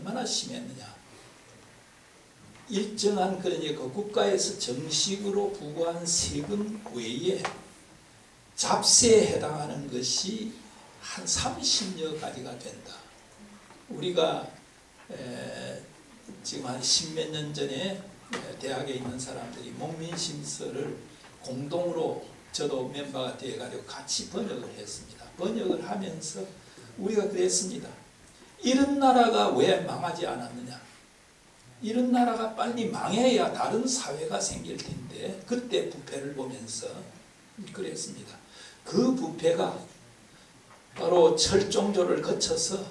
얼마나 심했느냐. 일정한 그러니 그 국가에서 정식으로 부과한 세금 외에 잡세에 해당하는 것이 한 30여 가지가 된다. 우리가 에, 지금 한 십몇 년 전에 대학에 있는 사람들이 목민심서를 공동으로 저도 멤버가 되어가지고 같이 번역을 했습니다. 번역을 하면서 우리가 그랬습니다. 이런 나라가 왜 망하지 않았느냐? 이런 나라가 빨리 망해야 다른 사회가 생길 텐데 그때 부패를 보면서 그랬습니다. 그 부패가 바로 철종조를 거쳐서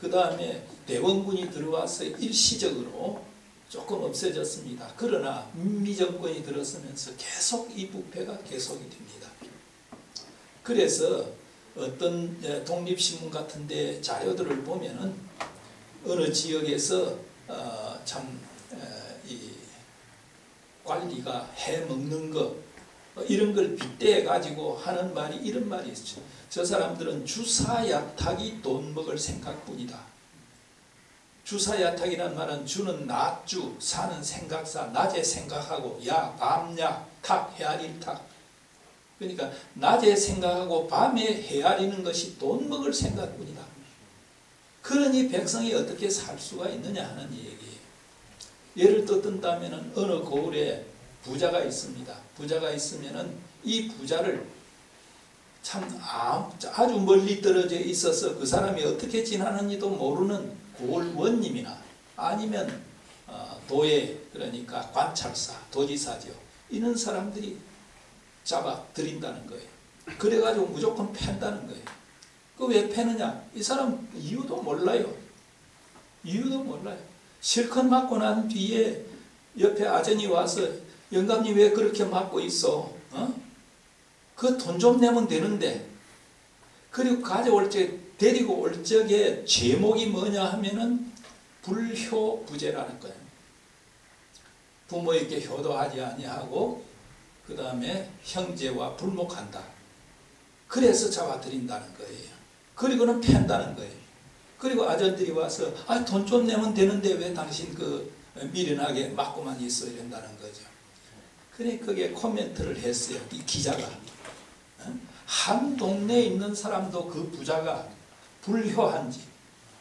그 다음에 대원군이 들어와서 일시적으로 조금 없어졌습니다. 그러나 민미정권이 들어서면서 계속 이 부패가 계속이 됩니다. 그래서 어떤 독립신문 같은데 자료들을 보면은 어느 지역에서 어, 참이 관리가 해 먹는 것 어, 이런 걸 빗대해 가지고 하는 말이 이런 말이 있죠. 저 사람들은 주사야탁이 돈 먹을 생각뿐이다. 주사야탁이란 말은 주는 낮주 사는 생각사 낮에 생각하고 야 밤야 탁 헤아릴 탁 그러니까 낮에 생각하고 밤에 헤아리는 것이 돈 먹을 생각뿐이다. 그러니 백성이 어떻게 살 수가 있느냐 하는 얘기예요. 예를 든다면 어느 고을에 부자가 있습니다. 부자가 있으면은 이 부자를 참 아주 멀리 떨어져 있어서 그 사람이 어떻게 지나는지도 모르는 고을 원님이나 아니면 어, 도에 그러니까 관찰사, 도지사죠. 이런 사람들이 잡아 들인다는 거예요. 그래가지고 무조건 팬다는 거예요. 그 왜 패느냐? 이 사람 이유도 몰라요. 이유도 몰라요. 실컷 맞고 난 뒤에 옆에 아전이 와서 영감님 왜 그렇게 맞고 있어? 어? 그 돈 좀 내면 되는데 그리고 가져올 적 데리고 올 적에 제목이 뭐냐 하면은 불효부재라는 거예요. 부모에게 효도하지 아니하고 그 다음에 형제와 불목한다. 그래서 잡아들인다는 거예요. 그리고는 팬다는 거예요. 그리고 아들들이 와서 아, 돈 좀 내면 되는데 왜 당신 그 미련하게 맞고만 있어 이런다는 거죠. 그래 그게 코멘트를 했어요. 이 기자가. 한 동네에 있는 사람도 그 부자가 불효한지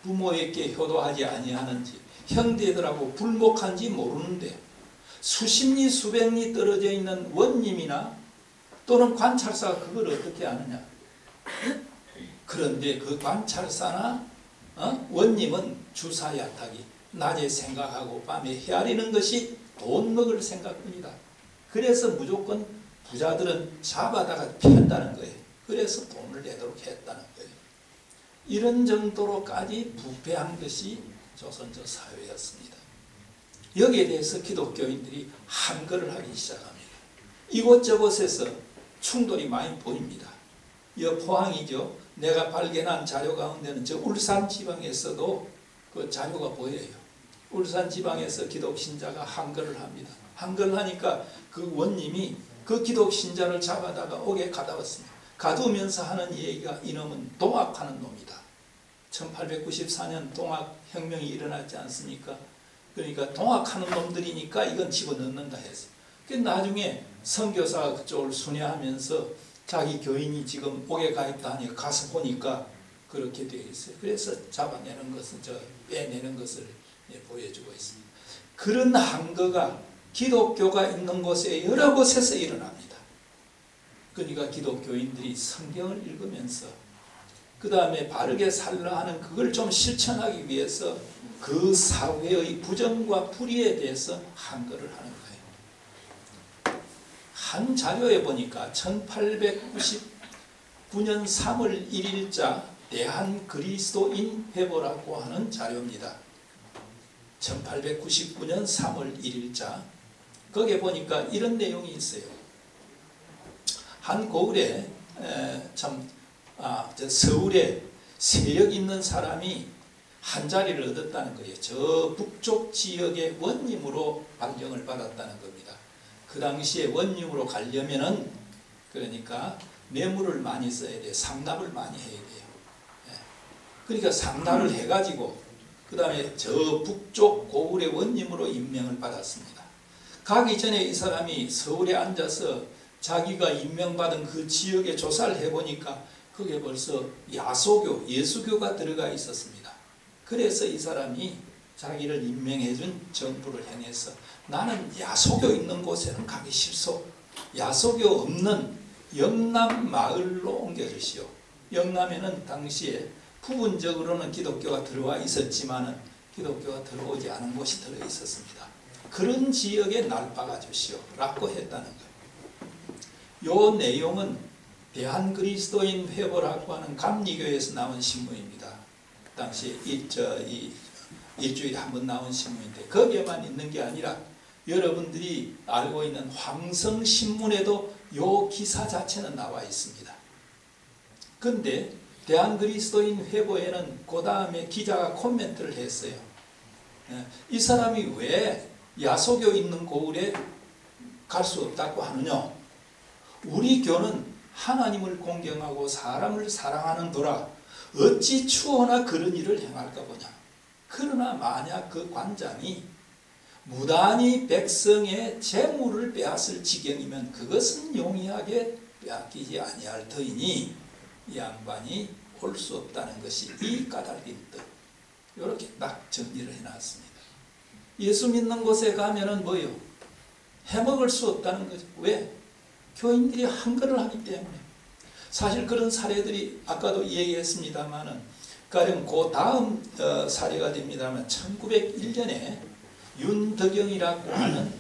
부모에게 효도하지 아니하는지 형제들하고 불목한지 모르는데 수십 리 수백 리 떨어져 있는 원님이나 또는 관찰사가 그걸 어떻게 아느냐 그런데 그 관찰사나 어? 원님은 주사야탁이 낮에 생각하고 밤에 헤아리는 것이 돈 먹을 생각뿐이다. 그래서 무조건 부자들은 잡아다가 팬다는 거예요. 그래서 돈을 내도록 했다는 거예요. 이런 정도로까지 부패한 것이 조선조 사회였습니다. 여기에 대해서 기독교인들이 한글을 하기 시작합니다. 이곳저곳에서 충돌이 많이 보입니다. 이 포항이죠. 내가 발견한 자료 가운데는 저 울산 지방에서도 그 자료가 보여요. 울산 지방에서 기독 신자가 한글을 합니다. 한글 하니까 그 원님이 그 기독 신자를 잡아다가 옥에 가다왔습니다. 가두면서 하는 얘기가 이놈은 동학하는 놈이다. 1894년 동학혁명이 일어났지 않습니까? 그러니까 동학하는 놈들이니까 이건 집어넣는다 했어. 그 나중에 선교사가 그쪽을 순회하면서 자기 교인이 지금 옥에 가입다 하니까 가서 보니까 그렇게 되어 있어요. 그래서 잡아내는 것은 저 빼내는 것을 예, 보여주고 있습니다. 그런 한거가 기독교가 있는 곳에 여러 곳에서 일어납니다. 그러니까 기독교인들이 성경을 읽으면서 그 다음에 바르게 살라 하는 그걸 좀 실천하기 위해서 그 사회의 부정과 불의에 대해서 한글을 하는 거예요. 한 자료에 보니까 1899년 3월 1일자 대한 그리스도인 회보라고 하는 자료입니다. 1899년 3월 1일자 거기에 보니까 이런 내용이 있어요. 한 고을에 참 아, 서울에 세력 있는 사람이 한 자리를 얻었다는 거예요. 저 북쪽 지역의 원님으로 발령을 받았다는 겁니다. 그 당시에 원님으로 가려면은 그러니까 뇌물을 많이 써야 돼요. 상납을 많이 해야 돼요. 예. 그러니까 상납을 해가지고 그 다음에 저 북쪽 고을의 원님으로 임명을 받았습니다. 가기 전에 이 사람이 서울에 앉아서 자기가 임명받은 그 지역에 조사를 해보니까 그게 벌써 야소교, 예수교가 들어가 있었습니다. 그래서 이 사람이 자기를 임명해준 정부를 향해서 나는 야소교 있는 곳에는 가기 싫소. 야소교 없는 영남 마을로 옮겨주시오. 영남에는 당시에 부분적으로는 기독교가 들어와 있었지만 기독교가 들어오지 않은 곳이 들어 있었습니다. 그런 지역에 날 박아 주시오. 라고 했다는 거예요. 요 내용은 대한그리스도인 회보라고 하는 감리교에서 나온 신문입니다. 당시 일, 저, 이, 일주일에 한 번 나온 신문인데 거기에만 있는 게 아니라 여러분들이 알고 있는 황성신문에도 요 기사 자체는 나와 있습니다. 근데 대한그리스도인 회보에는 그 다음에 기자가 코멘트를 했어요. 예, 이 사람이 왜 야소교 있는 고을에 갈 수 없다고 하느냐? 우리 교는 하나님을 공경하고 사람을 사랑하는 도라 어찌 추호나 그런 일을 행할까 보냐. 그러나 만약 그 관장이 무단히 백성의 재물을 빼앗을 지경이면 그것은 용이하게 빼앗기지 아니할 터이니 이 양반이 올 수 없다는 것이 이 까닭인 뜻. 이렇게 딱 정리를 해놨습니다. 예수 믿는 곳에 가면은 뭐요? 해먹을 수 없다는 거죠. 왜? 교인들이 한글을 하기 때문에. 사실 그런 사례들이 아까도 얘기했습니다만은 가령 그 다음 어, 사례가 됩니다만 1901년에 윤덕영이라고 하는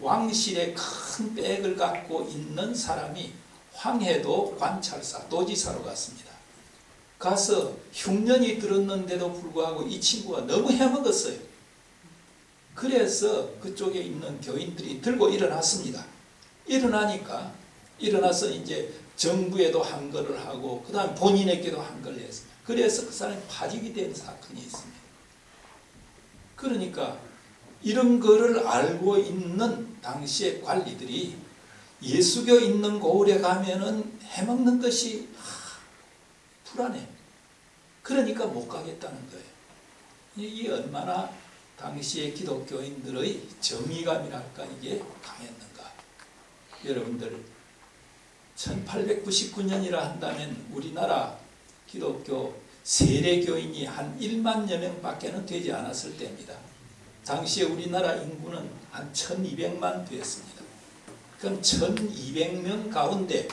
왕실의 큰 백을 갖고 있는 사람이 황해도 관찰사 도지사로 갔습니다. 가서 흉년이 들었는데도 불구하고 이 친구가 너무 해먹었어요. 그래서 그쪽에 있는 교인들이 들고 일어났습니다. 일어나니까 일어나서 이제 정부에도 한거를 하고 그 다음 본인에게도 한거를 했습니다. 그래서 그 사람이 파직이 된 사건이 있습니다. 그러니까 이런 거를 알고 있는 당시의 관리들이 예수교 있는 고을에 가면은 해먹는 것이 불안해. 그러니까 못 가겠다는 거예요. 이 얼마나 당시의 기독교인들의 정의감이랄까 이게 강했는가. 여러분들 1899년이라 한다면 우리나라 기독교 세례교인이 한 1만 여 명 밖에는 되지 않았을 때입니다. 당시에 우리나라 인구는 한 1200만 되었습니다. 그럼 1200명 가운데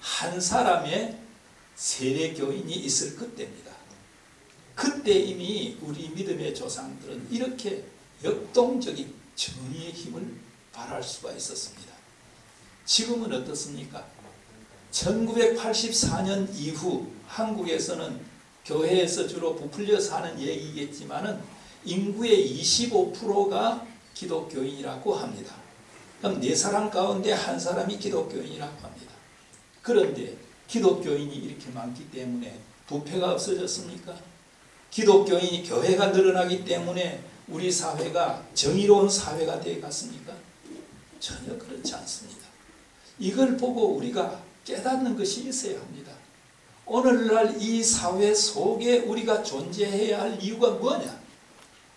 한 사람의 세례교인이 있을 그때입니다. 그때 이미 우리 믿음의 조상들은 이렇게 역동적인 정의의 힘을 발할 수가 있었습니다. 지금은 어떻습니까? 1984년 이후 한국에서는 교회에서 주로 부풀려서 하는 얘기겠지만은 인구의 25%가 기독교인이라고 합니다. 그럼 네 사람 가운데 한 사람이 기독교인이라고 합니다. 그런데 기독교인이 이렇게 많기 때문에 부패가 없어졌습니까? 기독교인이 교회가 늘어나기 때문에 우리 사회가 정의로운 사회가 되어 갔습니까? 전혀 그렇지 않습니다. 이걸 보고 우리가 깨닫는 것이 있어야 합니다. 오늘날 이 사회 속에 우리가 존재해야 할 이유가 뭐냐?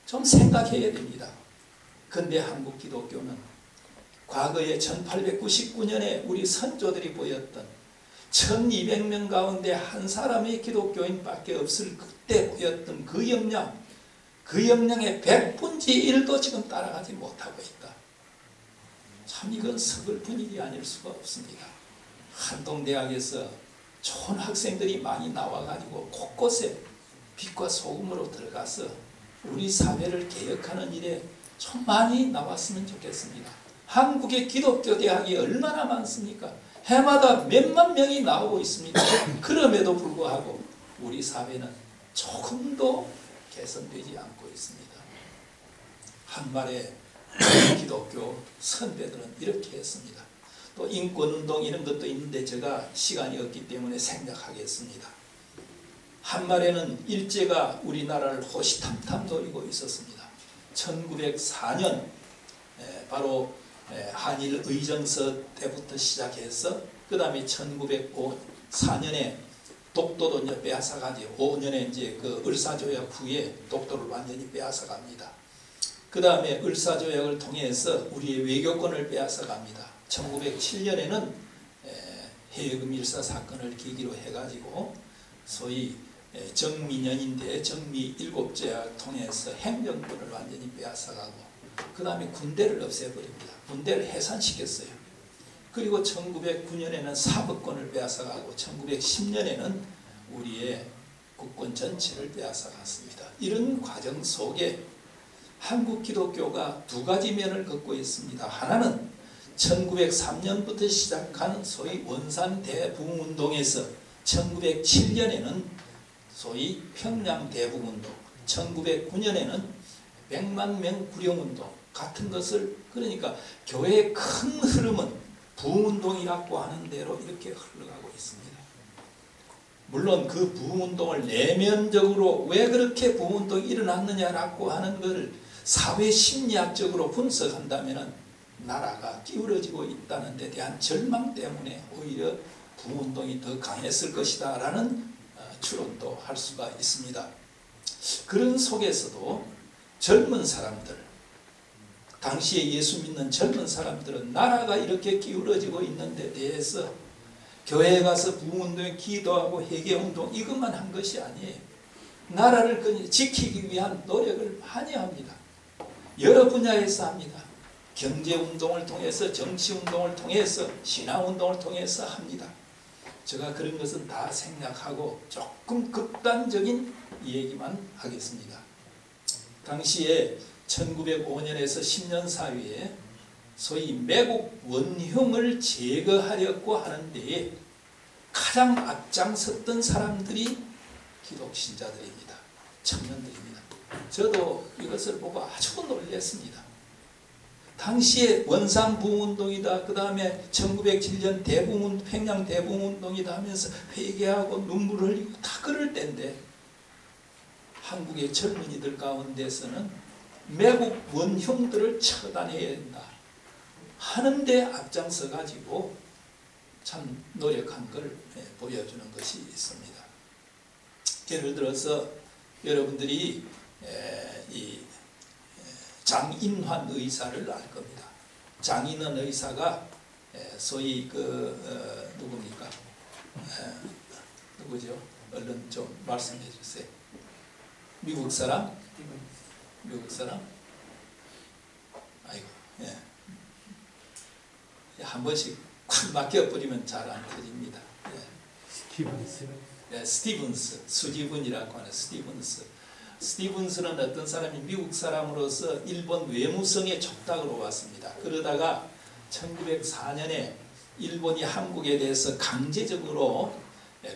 좀 생각해야 됩니다. 근데 한국 기독교는 과거에 1899년에 우리 선조들이 보였던 1200명 가운데 한 사람의 기독교인밖에 없을 그때 보였던 그 역량, 그 역량의 100분지 1도 지금 따라가지 못하고 있다. 참 이건 서글픈 일이 아닐 수가 없습니다. 한동대학에서 좋은 학생들이 많이 나와가지고 곳곳에 빛과 소금으로 들어가서 우리 사회를 개혁하는 일에 좀 많이 나왔으면 좋겠습니다. 한국의 기독교 대학이 얼마나 많습니까? 해마다 몇만 명이 나오고 있습니다. 그럼에도 불구하고 우리 사회는 조금도 개선되지 않고 있습니다. 한말에 기독교 선배들은 이렇게 했습니다. 또 인권운동 이런 것도 있는데 제가 시간이 없기 때문에 생략하겠습니다. 한말에는 일제가 우리나라를 호시탐탐 노리고 있었습니다. 1904년 바로 한일 의정서 때부터 시작해서 그 다음에 1904년에 독도도 이제 빼앗아가지 5년에 이제 그 을사조약 후에 독도를 완전히 빼앗아갑니다. 그 다음에 을사조약을 통해서 우리의 외교권을 빼앗아갑니다. 1907년에는 해외금 일사 사건을 계기로 해가지고 소위 정미년인데 정미 일곱제약 통해서 행정권을 완전히 빼앗아가고 그 다음에 군대를 없애버립니다. 군대를 해산시켰어요. 그리고 1909년에는 사법권을 빼앗아가고 1910년에는 우리의 국권 전체를 빼앗아갔습니다. 이런 과정 속에 한국 기독교가 두 가지 면을 갖고 있습니다. 하나는 1903년부터 시작한 소위 원산 대부운동에서 1907년에는 소위 평양 대부운동, 1909년에는 100만 명 구령운동 같은 것을 그러니까 교회의 큰 흐름은 부운동이라고 하는 대로 이렇게 흘러가고 있습니다. 물론 그 부운동을 내면적으로 왜 그렇게 부운동이 일어났느냐라고 하는 것을 사회 심리학적으로 분석한다면 나라가 기울어지고 있다는 데 대한 절망 때문에 오히려 부운동이 더 강했을 것이다 라는 어, 추론도 할 수가 있습니다. 그런 속에서도 젊은 사람들 당시에 예수 믿는 젊은 사람들은 나라가 이렇게 기울어지고 있는 데 대해서 교회에 가서 부운동에 기도하고 회개운동 이것만 한 것이 아니에요. 나라를 지키기 위한 노력을 많이 합니다. 여러 분야에서 합니다. 경제운동을 통해서 정치운동을 통해서 신앙운동을 통해서 합니다. 제가 그런 것은 다 생략하고 조금 극단적인 얘기만 하겠습니다. 당시에 1905년에서 10년 사이에 소위 매국 원흉을 제거하려고 하는데 가장 앞장섰던 사람들이 기독신자들입니다. 청년들입니다. 저도 이것을 보고 아주 놀랐습니다. 당시에 원산 부운동이다. 그 다음에 1907년 대붕운 평양 대붕운동이다 하면서 회개하고 눈물을 흘리고 다 그럴 때인데 한국의 젊은이들 가운데서는 매국 원흉들을 처단해야 된다. 하는데 앞장서 가지고 참 노력한 걸 예, 보여주는 것이 있습니다. 예를 들어서 여러분들이 이 장인환 의사를 알 겁니다. 장인환 의사가 소위 그 어, 누굽니까? 누구죠? 얼른 좀 말씀해 주세요. 미국 사람? 미국 사람? 아이고, 예. 한 번씩 콱 막혀버리면 잘 안 터집니다. 예. 스티븐스. 예, 스티븐스, 수지분이라고 하는 스티븐스. 스티븐스는 어떤 사람이 미국 사람으로서 일본 외무성의 촉탁으로 왔습니다. 그러다가 1904년에 일본이 한국에 대해서 강제적으로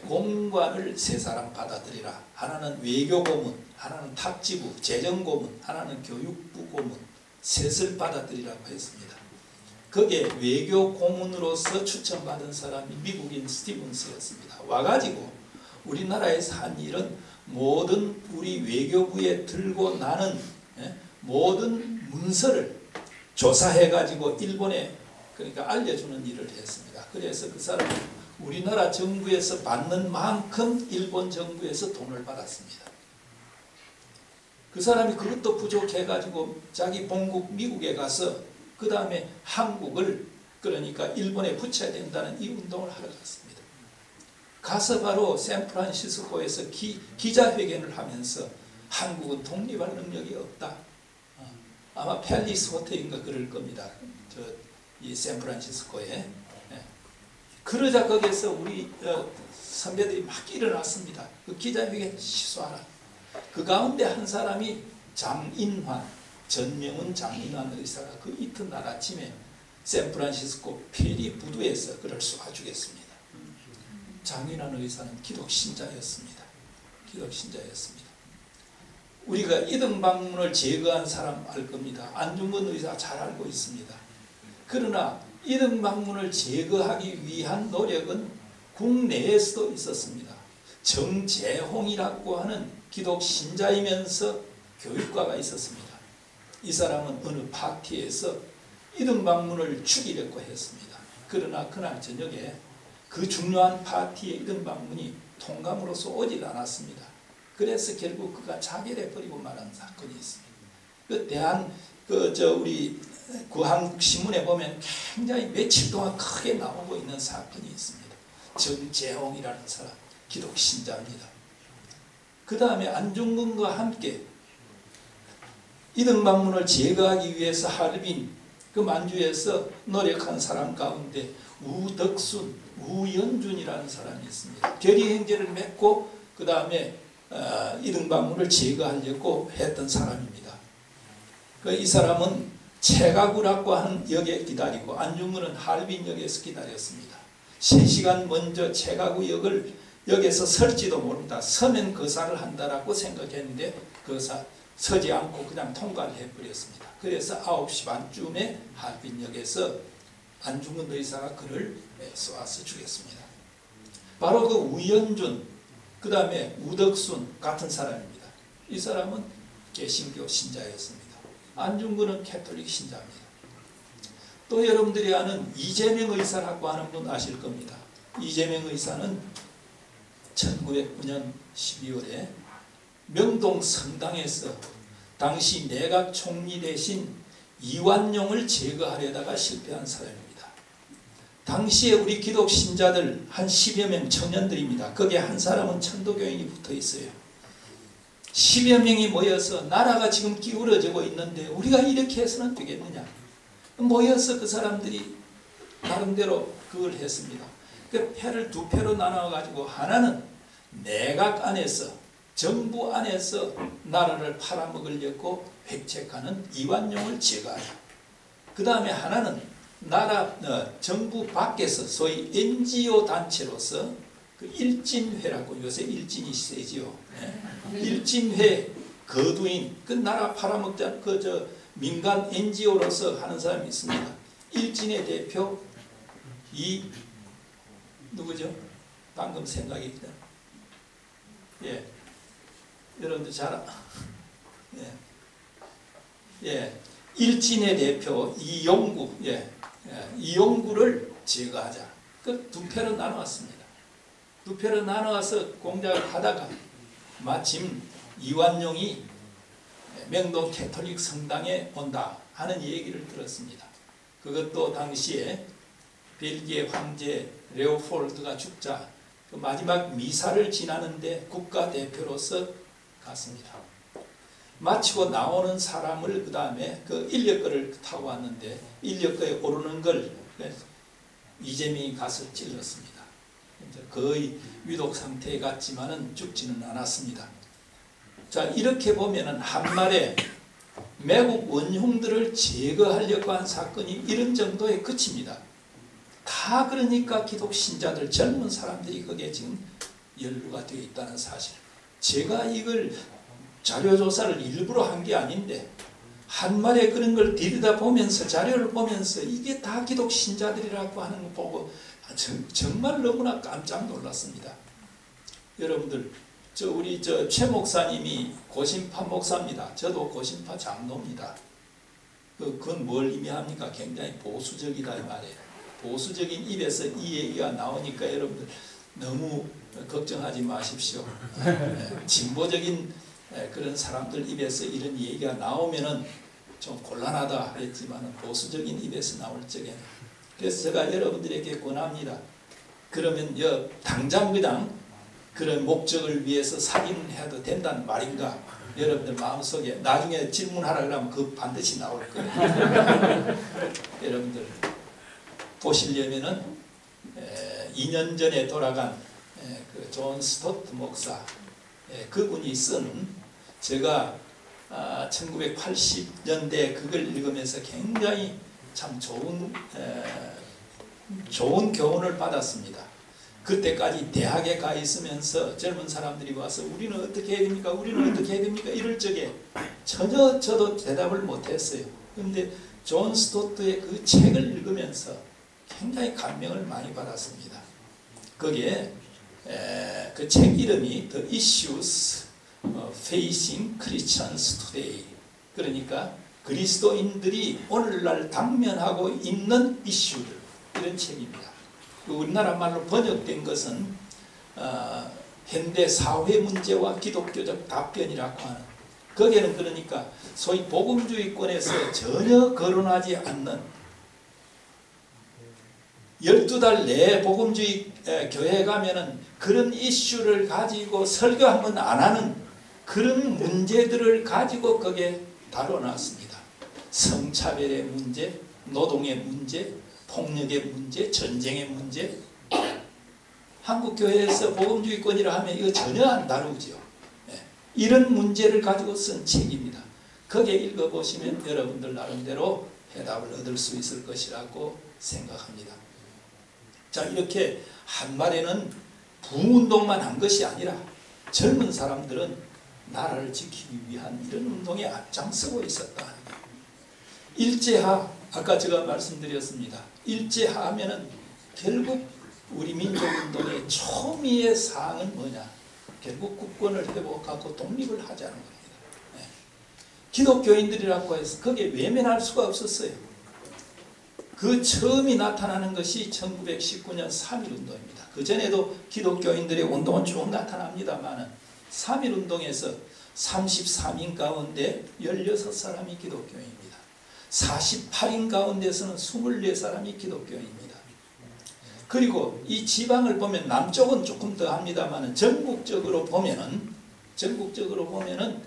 공관을 세 사람 받아들이라. 하나는 외교 고문, 하나는 탑지부, 재정 고문, 하나는 교육부 고문, 셋을 받아들이라고 했습니다. 거기에 외교 고문으로서 추천받은 사람이 미국인 스티븐스였습니다. 와가지고 우리나라에서 한 일은 모든 우리 외교부에 들고 나는 예, 모든 문서를 조사해 가지고 일본에 그러니까 알려주는 일을 했습니다. 그래서 그 사람은 우리나라 정부에서 받는 만큼 일본 정부에서 돈을 받았습니다. 그 사람이 그것도 부족해 가지고 자기 본국 미국에 가서 그 다음에 한국을 그러니까 일본에 붙여야 된다는 이 운동을 하러 갔습니다. 가서 바로 샌프란시스코에서 기, 기자회견을 하면서 한국은 독립할 능력이 없다. 어, 아마 팰리스 호텔인가 그럴 겁니다. 저 이 샌프란시스코에. 예. 그러자 거기에서 우리 어, 선배들이 막 일어났습니다. 그 기자회견 취소하라. 그 가운데 한 사람이 장인환, 전명은 장인환 의사가 그 이튿날 아침에 샌프란시스코 페리 부두에서 그를 쏘아주겠습니다. 장인환 의사는 기독 신자였습니다. 기독 신자였습니다. 우리가 이등 방문을 제거한 사람 알 겁니다. 안중근 의사 잘 알고 있습니다. 그러나 이등 방문을 제거하기 위한 노력은 국내에서도 있었습니다. 정재홍이라고 하는 기독 신자이면서 교육과가 있었습니다. 이 사람은 어느 파티에서 이등 방문을 죽이려고 했습니다. 그러나 그날 저녁에 그 중요한 파티에 이런 방문이 통감으로서 오질 않았습니다. 그래서 결국 그가 자결해 버리고 말한 사건이 있습니다. 그 대한 그 저 우리 구한국 신문에 보면 굉장히 며칠 동안 크게 나오고 있는 사건이 있습니다. 정재홍이라는 사람 기독 신자입니다. 그 다음에 안중근과 함께 이등만문을 제거하기 위해서 하얼빈 그 만주에서 노력한 사람 가운데 우덕순, 우연준이라는 사람이 있습니다. 결의행제를 맺고 그 다음에 어, 이등반문을 제거하려고 했던 사람입니다. 그 이 사람은 채가구라고 하는 역에 기다리고 안중근은 할빈역에서 기다렸습니다. 3시간 먼저 채가구 역을 역에서 설지도 모른다. 서면 거사를 한다라고 생각했는데 거사 서지 않고 그냥 통과를 해버렸습니다. 그래서 9시 반쯤에 할빈역에서 안중근 의사가 그를 쏘아서 죽였습니다. 바로 그 우연준, 그 다음에 우덕순 같은 사람입니다. 이 사람은 개신교 신자였습니다. 안중근은 캐톨릭 신자입니다. 또 여러분들이 아는 이재명 의사라고 하는 분 아실 겁니다. 이재명 의사는 1909년 12월에 명동 성당에서 당시 내각 총리 대신 이완용을 제거하려다가 실패한 사람입니다. 당시에 우리 기독 신자들 한 10여 명 청년들입니다. 거기에 한 사람은 천도교인이 붙어 있어요. 10여 명이 모여서 나라가 지금 기울어지고 있는데 우리가 이렇게 해서는 되겠느냐. 모여서 그 사람들이 나름대로 그걸 했습니다. 그 패를 두 패로 나눠가지고 하나는 내각 안에서 정부 안에서 나라를 팔아먹으려고 획책하는 이완용을 제거하자. 그 다음에 하나는 나라 어, 정부 밖에서 소위 NGO 단체로서 그 일진회라고 요새 일진이 세지요. 네? 일진회 거두인 그 나라 팔아먹자 그저 민간 NGO로서 하는 사람이 있습니다. 일진의 대표 이 누구죠? 방금 생각이 예. 여러분들 잘 예. 예. 일진의 대표 이용구 예. 예. 이용구를 제거하자. 그두 패로 나누었습니다. 두 패로 나누어서 공작을 하다가 마침 이완용이 명동 캐톨릭 성당에 온다 하는 얘기를 들었습니다. 그것도 당시에 벨기에 황제 레오폴드가 죽자 그 마지막 미사를 지나는데 국가대표로서 갔습니다. 마치고 나오는 사람을 그 다음에 그 인력거를 타고 왔는데 인력거에 오르는 걸 이재명이 가서 찔렀습니다. 거의 위독 상태에 갔지만은 죽지는 않았습니다. 자 이렇게 보면은 한말에 매국 원흉들을 제거하려고 한 사건이 이런 정도에 그칩니다. 다 그러니까 기독 신자들 젊은 사람들이 거기에 지금 연루가 되어 있다는 사실. 제가 이걸 자료조사를 일부러 한 게 아닌데 한말에 그런 걸 들여다보면서 자료를 보면서 이게 다 기독 신자들이라고 하는 거 보고 정 말 너무나 깜짝 놀랐습니다. 여러분들 저 우리 저 최 목사님이 고심파 목사입니다. 저도 고심파 장로입니다. 그, 그건 뭘 의미합니까? 굉장히 보수적이다 이 말이에요. 보수적인 입에서 이 얘기가 나오니까 여러분들 너무 걱정하지 마십시오. 네, 진보적인 그런 사람들 입에서 이런 얘기가 나오면은 좀 곤란하다 했지만 보수적인 입에서 나올 적에는 그래서 제가 여러분들에게 권합니다. 그러면 여 당장 그냥 그런 목적을 위해서 살인을 해도 된다는 말인가? 여러분들 마음속에 나중에 질문하라 그러면 그 반드시 나올 거예요. 여러분들 보시려면은 2년 전에 돌아간 그 존 스토트 목사 그분이 쓴 제가 1980년대 아, 그걸 읽으면서 굉장히 참 좋은 좋은 교훈을 받았습니다. 그때까지 대학에 가 있으면서 젊은 사람들이 와서 우리는 어떻게 해야 됩니까? 우리는 어떻게 해야 됩니까? 이럴 적에 전혀 저도 대답을 못했어요. 그런데 존 스토트의 그 책을 읽으면서 굉장히 감명을 많이 받았습니다. 거기에 그 책 이름이 The Issues Facing Christians Today 그러니까 그리스도인들이 오늘날 당면하고 있는 이슈들 이런 책입니다. 그 우리나라 말로 번역된 것은 어, 현대 사회 문제와 기독교적 답변이라고 하는 거기에는 그러니까 소위 복음주의권에서 전혀 거론하지 않는 12달 내 복음주의 교회 가면은 그런 이슈를 가지고 설교 한번 안 하는 그런 문제들을 가지고 거기에 다뤄놨습니다. 성차별의 문제, 노동의 문제, 폭력의 문제, 전쟁의 문제. 한국 교회에서 복음주의권이라 하면 이거 전혀 안 다루죠. 네. 이런 문제를 가지고 쓴 책입니다. 거기에 읽어보시면 여러분들 나름대로 해답을 얻을 수 있을 것이라고 생각합니다. 자 이렇게 한말에는 부운동만 한 것이 아니라 젊은 사람들은 나라를 지키기 위한 이런 운동에 앞장서고 있었다. 일제하 아까 제가 말씀드렸습니다. 일제하 하면은 결국 우리 민족운동의 초미의 사항은 뭐냐? 결국 국권을 회복하고 독립을 하자는 겁니다. 네. 기독교인들이라고 해서 거기에 외면할 수가 없었어요. 그 처음이 나타나는 것이 1919년 3.1운동입니다. 그 전에도 기독교인들의 운동은 쭉 나타납니다만 3.1운동에서 33인 가운데 16사람이 기독교인입니다. 48인 가운데서는 24사람이 기독교인입니다. 그리고 이 지방을 보면 남쪽은 조금 더 합니다만 전국적으로 보면은 전국적으로 보면은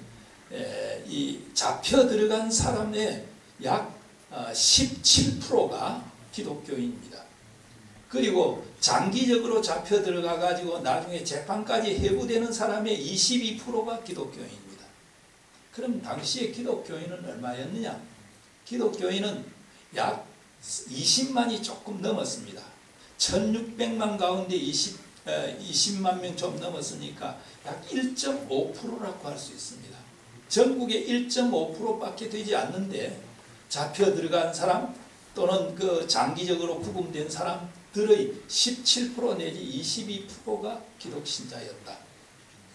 이 잡혀 들어간 사람의 약 17%가 어, 기독교인입니다. 그리고 장기적으로 잡혀 들어가 가지고 나중에 재판까지 해부되는 사람의 22%가 기독교인입니다. 그럼 당시에 기독교인은 얼마였느냐? 기독교인은 약 20만이 조금 넘었습니다. 1600만 가운데 20, 20만 명 좀 넘었으니까 약 1.5%라고 할 수 있습니다. 전국의 1.5%밖에 되지 않는데 잡혀 들어간 사람 또는 그 장기적으로 구금된 사람 들의 17% 내지 22%가 기독신자였다.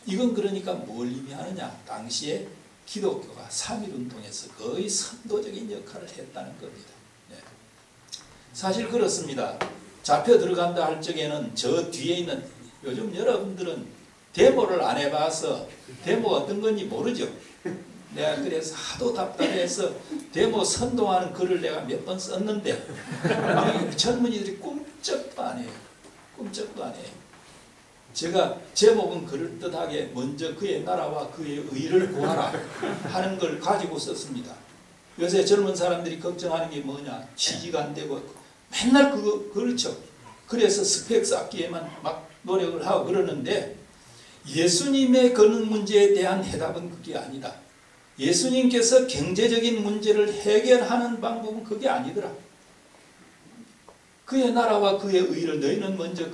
이건 그러니까 뭘 의미하느냐? 당시에 기독교가 3.1운동에서 거의 선도적인 역할을 했다는 겁니다. 네. 사실 그렇습니다. 잡혀 들어간다 할 적에는 저 뒤에 있는 요즘 여러분들은 데모를 안 해봐서 데모가 어떤 건지 모르죠. 내가 그래서 하도 답답해서 데모 선동하는 글을 내가 몇 번 썼는데 젊은이들이 꿈 쩍도 안 해요. 꿈쩍도 안 해요. 제가 제목은 그럴듯하게 먼저 그의 나라와 그의 의를 구하라 하는 걸 가지고 썼습니다. 요새 젊은 사람들이 걱정하는 게 뭐냐 취지가 안 되고 맨날 그거 그렇죠. 그래서 스펙 쌓기에만 막 노력을 하고 그러는데 예수님의 그런 문제에 대한 해답은 그게 아니다. 예수님께서 경제적인 문제를 해결하는 방법은 그게 아니더라. 그의 나라와 그의 의를 너희는 먼저